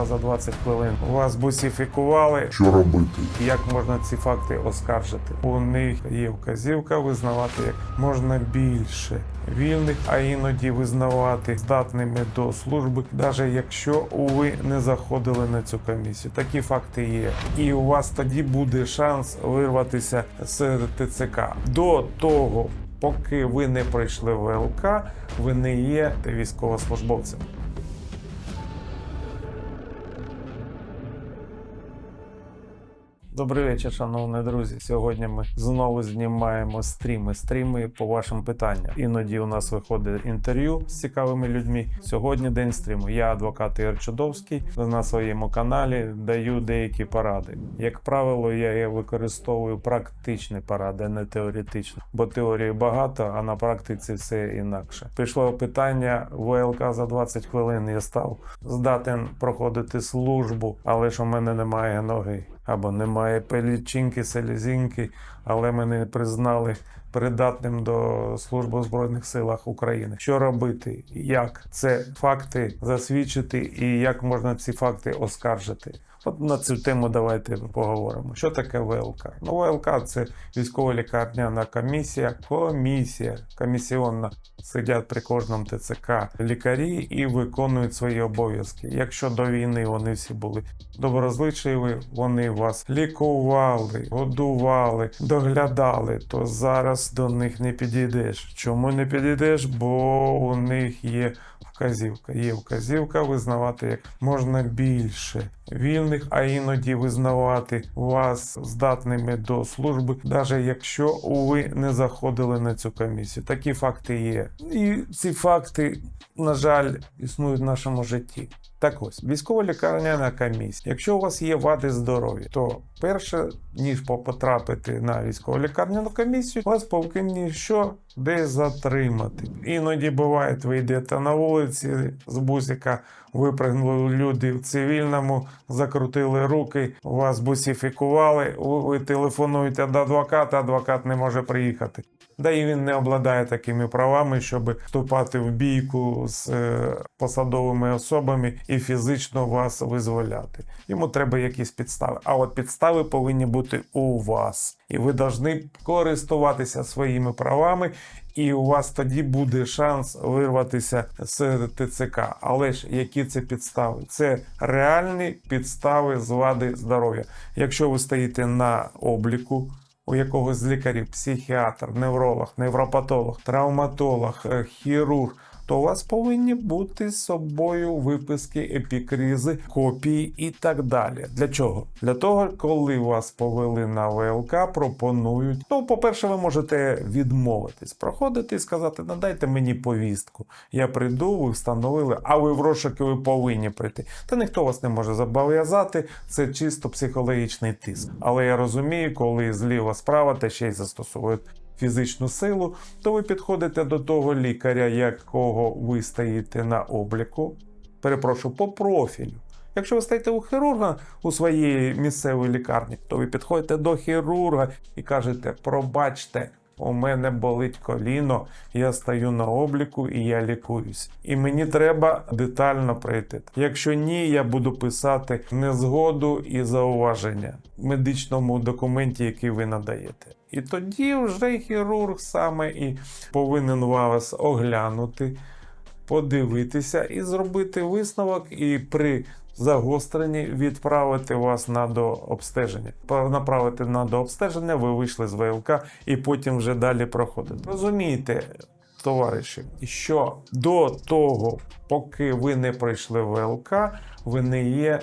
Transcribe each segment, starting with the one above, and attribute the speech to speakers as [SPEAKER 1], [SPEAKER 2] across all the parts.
[SPEAKER 1] ВЛК за 20 хвилин. Вас бусифікували.
[SPEAKER 2] Що робити?
[SPEAKER 1] Як можна ці факти оскаржити? У них є вказівка визнавати як можна більше вільних, а іноді визнавати здатними до служби, навіть якщо ви не заходили на цю комісію. Такі факти є. І у вас тоді буде шанс вирватися з ТЦК. До того, поки ви не пройшли ВЛК, ви не є військовослужбовцем. Добрий вечір, шановні друзі. Сьогодні ми знову знімаємо стріми. Стріми по вашим питанням. Іноді у нас виходить інтерв'ю з цікавими людьми. Сьогодні день стріму. Я адвокат Ігор Чудовський. На своєму каналі даю деякі поради. Як правило, я використовую практичні поради, не теоретичні, бо теорії багато, а на практиці все інакше. Прийшло питання ВЛК за 20 хвилин. Я став здатен проходити службу, але ж у мене немає ноги або немає пелічинки, селезінки, але мене не признали придатним до служби у Збройних силах України. Що робити? Як це факти засвідчити і як можна ці факти оскаржити? От на цю тему давайте поговоримо. Що таке ВЛК? Ну, ВЛК це військово-лікарняна комісія, комісія комісіонна. Сидять при кожному ТЦК лікарі і виконують свої обов'язки. Якщо до війни вони всі були доброзичливі, вони вас лікували, годували, доглядали, то зараз до них не підійдеш. Чому не підійдеш? Бо у них є вказівка. Є вказівка визнавати як можна більше вільних, а іноді визнавати вас здатними до служби, навіть якщо ви не заходили на цю комісію. Такі факти є. І ці факти, на жаль, існують в нашому житті. Так ось, військово-лікарняна комісія. Якщо у вас є вади здоров'я, то перше, ніж потрапити на військово-лікарняну комісію, вас повинні що десь затримати. Іноді буває, ви йдете на вулиці з бусика, випрыгнули люди в цивільному, закрутили руки, вас бусифікували, ви телефонуєте до адвоката, адвокат не може приїхати. Да і він не обладає такими правами, щоб вступати в бійку з е, посадовими особами і фізично вас визволяти. Йому треба якісь підстави. А от підстави повинні бути у вас, і ви повинні користуватися своїми правами. І у вас тоді буде шанс вирватися з ТЦК. Але ж які це підстави? Це реальні підстави з вади здоров'я. Якщо ви стоїте на обліку, у якогось з лікарів, психіатр, невролог, невропатолог, травматолог, е, хірург, то у вас повинні бути з собою виписки епікризи, копії і так далі. Для чого? Для того, коли вас повели на ВЛК, пропонують. Ну, по-перше, ви можете відмовитись, проходити і сказати: надайте мені повістку. Я прийду, ви встановили, а ви в розшуки ви повинні прийти. Та ніхто вас не може зобов'язати, це чисто психологічний тиск. Але я розумію, коли зліва справа та ще й застосовують фізичну силу, то ви підходите до того лікаря, якого ви стоїте на обліку. Перепрошую, по профілю. Якщо ви стоїте у хірурга у своїй місцевій лікарні, то ви підходите до хірурга і кажете: пробачте, у мене болить коліно, я стою на обліку і я лікуюсь. І мені треба детально пройти. Якщо ні, я буду писати незгоду і зауваження в медичному документі, який ви надаєте. І тоді вже хірург саме і повинен вас оглянути, подивитися і зробити висновок, і при загостренні відправити вас на дообстеження. Направити на дообстеження, ви вийшли з ВЛК і потім вже далі проходите. Розумієте, товариші, що до того, поки ви не пройшли ВЛК, ви не є.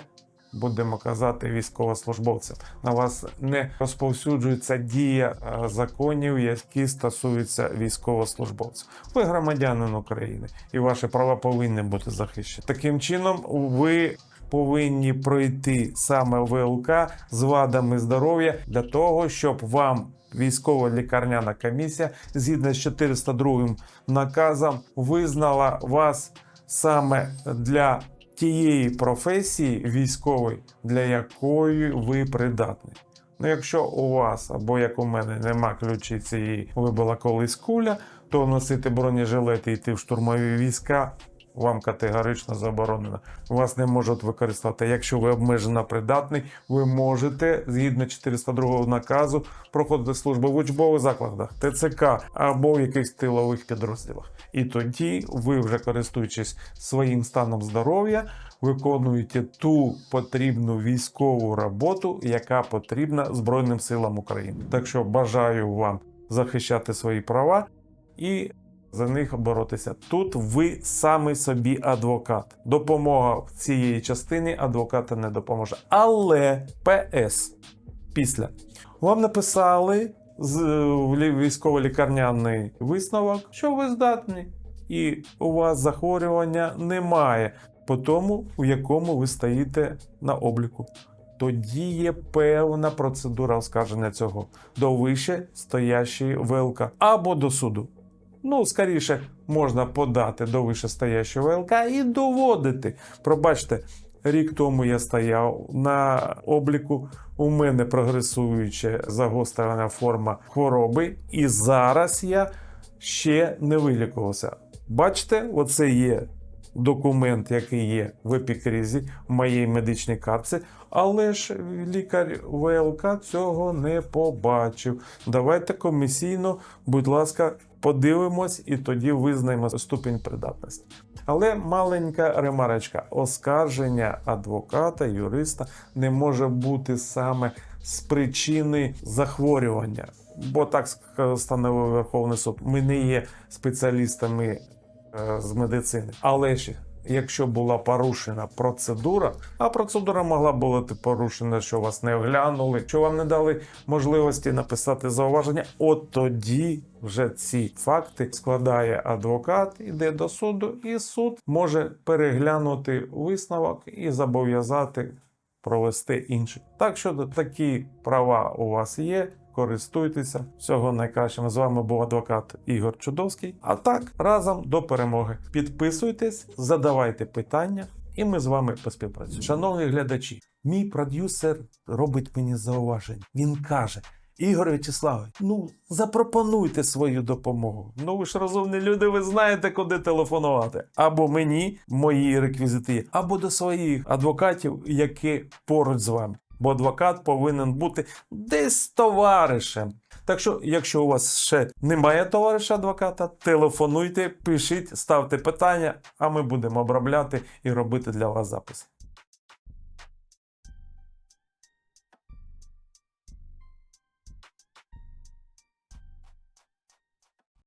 [SPEAKER 1] Будемо казати військовослужбовцям. На вас не розповсюджується дія е, законів, які стосуються військовослужбовців. Ви громадянин України, і ваші права повинні бути захищені. Таким чином, ви повинні пройти саме ВЛК з вадами здоров'я для того, щоб вам військова лікарняна комісія згідно з 402 наказом визнала вас саме для тієї професії військової, для якої ви придатні. Ну, якщо у вас або як у мене нема ключі цієї вибила колись куля, то носити бронежилети і йти в штурмові війська вам категорично заборонено. Вас не можуть використати. Якщо ви обмежено придатний, ви можете згідно 402 наказу проходити службу в учбових закладах, ТЦК або в якихось тилових підрозділах. І тоді ви, вже користуючись своїм станом здоров'я, виконуєте ту потрібну військову роботу, яка потрібна Збройним силам України. Так що бажаю вам захищати свої права і за них боротися. Тут ви самі собі адвокат. Допомога в цієї частині адвоката не допоможе. Але ПС після вам написали з військово-лікарняний висновок, що ви здатні, і у вас захворювання немає по тому, у якому ви стоїте на обліку. Тоді є певна процедура оскарження цього до вище стоящої ВЛК або до суду. Ну, скоріше, можна подати до вищестоящого ВЛК і доводити. Пробачте, рік тому я стояв на обліку. У мене прогресуюча загострена форма хвороби, і зараз я ще не вилікувався. Бачите, оце є документ, який є в епікризі в моїй медичній картці, але ж лікар ВЛК цього не побачив. Давайте комісійно, будь ласка, подивимось і тоді визнаємо ступінь придатності. Але маленька ремарочка: оскарження адвоката, юриста не може бути саме з причини захворювання. Бо так встановив Верховний суд. Ми не є спеціалістами з медицини. Але ж якщо була порушена процедура, а процедура могла бути порушена, що вас не оглянули, що вам не дали можливості написати зауваження, от тоді вже ці факти складає адвокат, іде до суду, і суд може переглянути висновок і зобов'язати провести інший. Так що такі права у вас є. Користуйтеся всього найкращого. З вами був адвокат Ігор Чудовський. А так разом до перемоги. Підписуйтесь, задавайте питання, і ми з вами поспівпрацюємо. Шановні глядачі, мій продюсер робить мені зауваження. Він каже: Ігор Вячеславович, ну запропонуйте свою допомогу. Ну ви ж розумні люди, ви знаєте, куди телефонувати. Або мені, мої реквізити, або до своїх адвокатів, які поруч з вами. Бо адвокат повинен бути десь товаришем. Так що, якщо у вас ще немає товариша адвоката, телефонуйте, пишіть, ставте питання, а ми будемо обробляти і робити для вас записи.